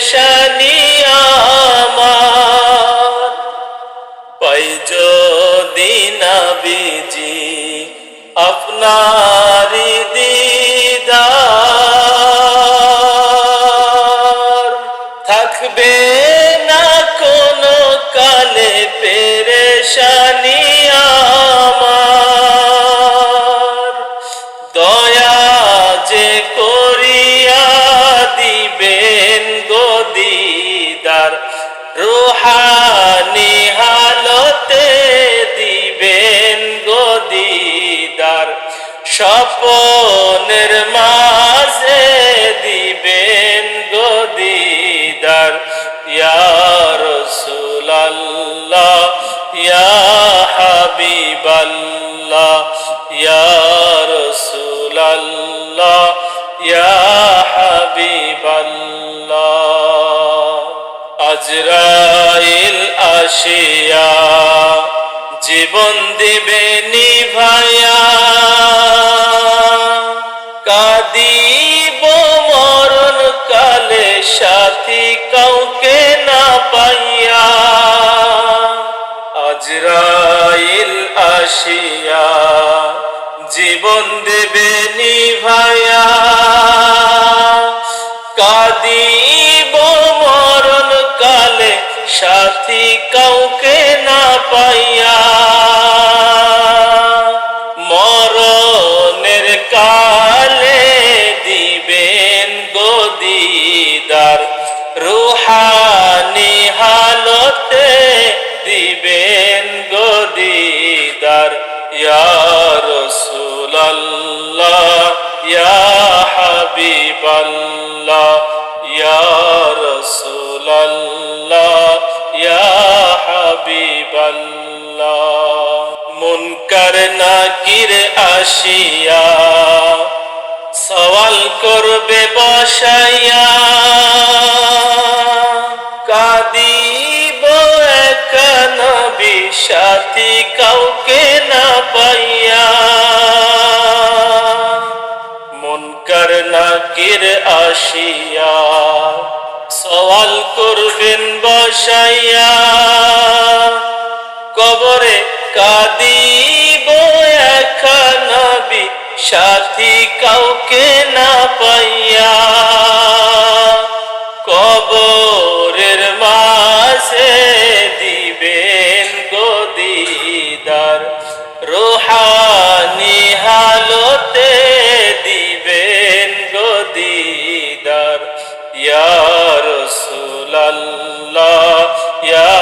পেরেশানি আমার। পাই যদি নবীজি আপনারি দিদার। থাকবে না কোনো কালে পেরেশানি স্বপনের মাঝে দিবেন গদিদার ইয়া রসুলাল্লাহ, ইয়া হাবিবাল্লাহ, ইয়া রসুলাল্লাহ, ইয়া হাবিবাল্লাহ। আজরাইল আসিয়া জীবন দিবে নিভায়া আজরাইল আশিয়া জীবন দেবে নিভায়া। কাদিব মরণ কালে সাথী কাউকে হাবিবাল্লাহ ইয়া রসুলাল্লাহ, ইয়া হাবিবাল্লাহ। মুনকার নাকির আসিয়া, সওয়াল করবে বসাইয়া। কাদিব একা নবী কাউকে না পাইয়া। নাকির আসিয়া সওয়াল করবেন বসাইয়া। কবরে কাদিব একা নবী সাথী কাউকে না পাইয়া। কবরের মাঝে দিবেন গদিদার রসুলাল্লাহ ইয়া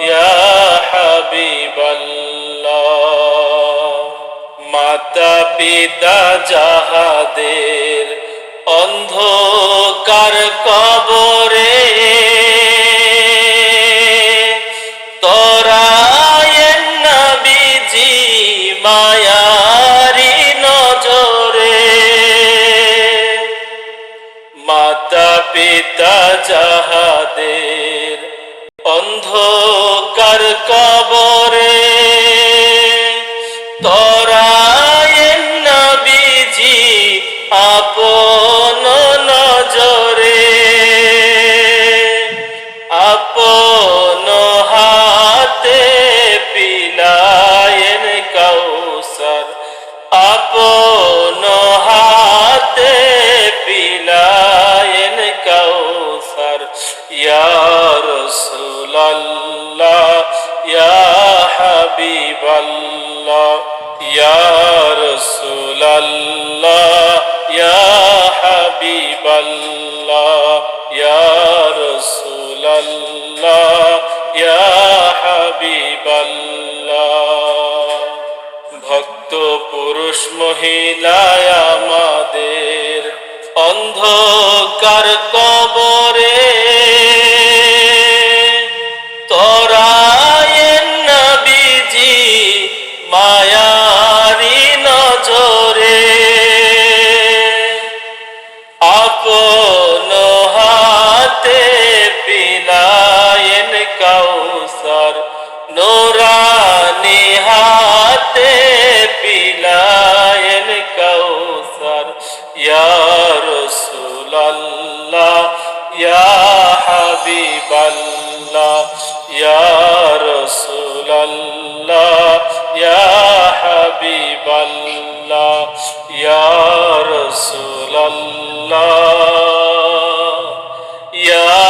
ইয়া হাবিবাল্লাহ। মাতা পিতা যাহাদের অন্ধকার কবরে পিতা যাহাদের রসুলাল্লাহ ইয়া হাবিবাল্লাহ ইয়া ইয়া হাবিবাল্লাহ। পুরুষ মহিলায় আমাদের অন্ধকার কবরে মায়ারি নজরে। আপন হাতে পিলায়েন কাউসার, নোরানি হাতে পিলায়েন কাউসার। ইয়া রাসূলুল্লাহ, ইয়া হাবিবাল্লাহ, ইয়া রাসূলুল্লাহ। يا حبيب الله يا رسول الله يا